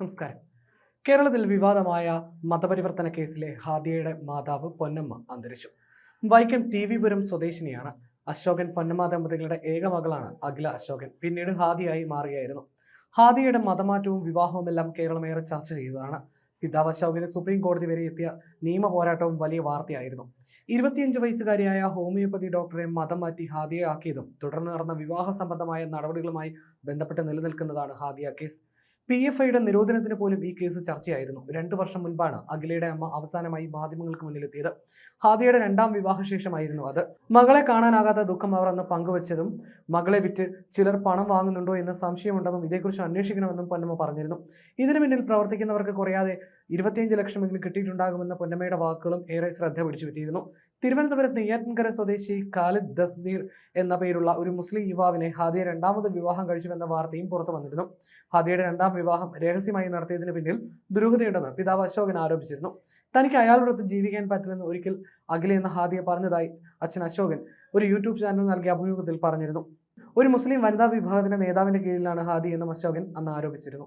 നമസ്കാരം. കേരളത്തിൽ വിവാദമായ മതപരിവർത്തന കേസിലെ ഹാദിയയുടെ മാതാവ് പൊന്നമ്മ അന്തരിച്ചു. വൈക്കം ടി വി പുരം സ്വദേശിനിയാണ് അശോകൻ. പൊന്നമ്മ ദമ്പതികളുടെ ഏക മകളാണ് അഖില അശോകൻ. പിന്നീട് ഹാദിയായി മാറുകയായിരുന്നു ഹാദിയയുടെ മതമാറ്റവും വിവാഹവുമെല്ലാം കേരളമേറെ ചർച്ച ചെയ്തതാണ്. പിതാവ് അശോകന് സുപ്രീം കോടതി വരെ എത്തിയ നിയമ പോരാട്ടവും വലിയ വാർത്തയായിരുന്നു. ഇരുപത്തിയഞ്ച് വയസ്സുകാരിയായ ഹോമിയോപ്പതി ഡോക്ടറെ മതം മാറ്റി ഹാദിയെ ആക്കിയതും തുടർന്ന് നടന്ന വിവാഹ സംബന്ധമായ നടപടികളുമായി ബന്ധപ്പെട്ട് നിലനിൽക്കുന്നതാണ് ഹാദിയ കേസ്. പി എഫ് ഐയുടെ നിരോധനത്തിന് പോലും ഈ കേസ് ചർച്ചയായിരുന്നു. രണ്ടു വർഷം മുൻപാണ് അഖിലയുടെ അമ്മ അവസാനമായി മാധ്യമങ്ങൾക്ക് മുന്നിലെത്തിയത്. ഹാദിയയുടെ രണ്ടാം വിവാഹശേഷമായിരുന്നു അത്. മകളെ കാണാനാകാത്ത ദുഃഖം അവർ അന്ന് പങ്കുവച്ചതും മകളെ വിറ്റ് ചിലർ പണം വാങ്ങുന്നുണ്ടോ എന്ന് സംശയമുണ്ടെന്നും ഇതേക്കുറിച്ച് അന്വേഷിക്കണമെന്നും പൊന്നമ്മ പറഞ്ഞിരുന്നു. ഇതിനു പിന്നിൽ പ്രവർത്തിക്കുന്നവർക്ക് കുറയാതെ ഇരുപത്തിയഞ്ച് ലക്ഷമെങ്കിലും കിട്ടിയിട്ടുണ്ടാകുമെന്ന പൊന്നമ്മയുടെ വാക്കുകളും ഏറെ ശ്രദ്ധ പിടിച്ചു പറ്റിയിരുന്നു തിരുവനന്തപുരം നെയ്യാറ്റിൻകര സ്വദേശി ഖാലിദ് ദസ്ദീർ എന്ന പേരുള്ള ഒരു മുസ്ലിം യുവാവിനെ ഹാദിയ രണ്ടാമത് വിവാഹം കഴിച്ചുവെന്ന വാർത്തയും പുറത്തു വന്നിരുന്നു. ഹാദിയയുടെ രണ്ടാം വിവാഹം രഹസ്യമായി നടത്തിയതിന് പിന്നിൽ ദുരൂഹതയുണ്ടെന്ന് പിതാവ് അശോകൻ ആരോപിച്ചിരുന്നു. തനിക്ക് അയാളോടൊത്ത് ജീവിക്കാൻ പറ്റില്ലെന്ന് ഒരിക്കൽ അഖില എന്ന ഹാദിയ പറഞ്ഞതായി അച്ഛൻ അശോകൻ ഒരു യൂട്യൂബ് ചാനൽ നൽകിയ അഭിമുഖത്തിൽ പറഞ്ഞിരുന്നു. ഒരു മുസ്ലിം വനിതാ വിഭാഗത്തിന്റെ നേതാവിന്റെ കീഴിലാണ് ഹാദി എന്നും അശോകൻ അന്ന് ആരോപിച്ചിരുന്നു.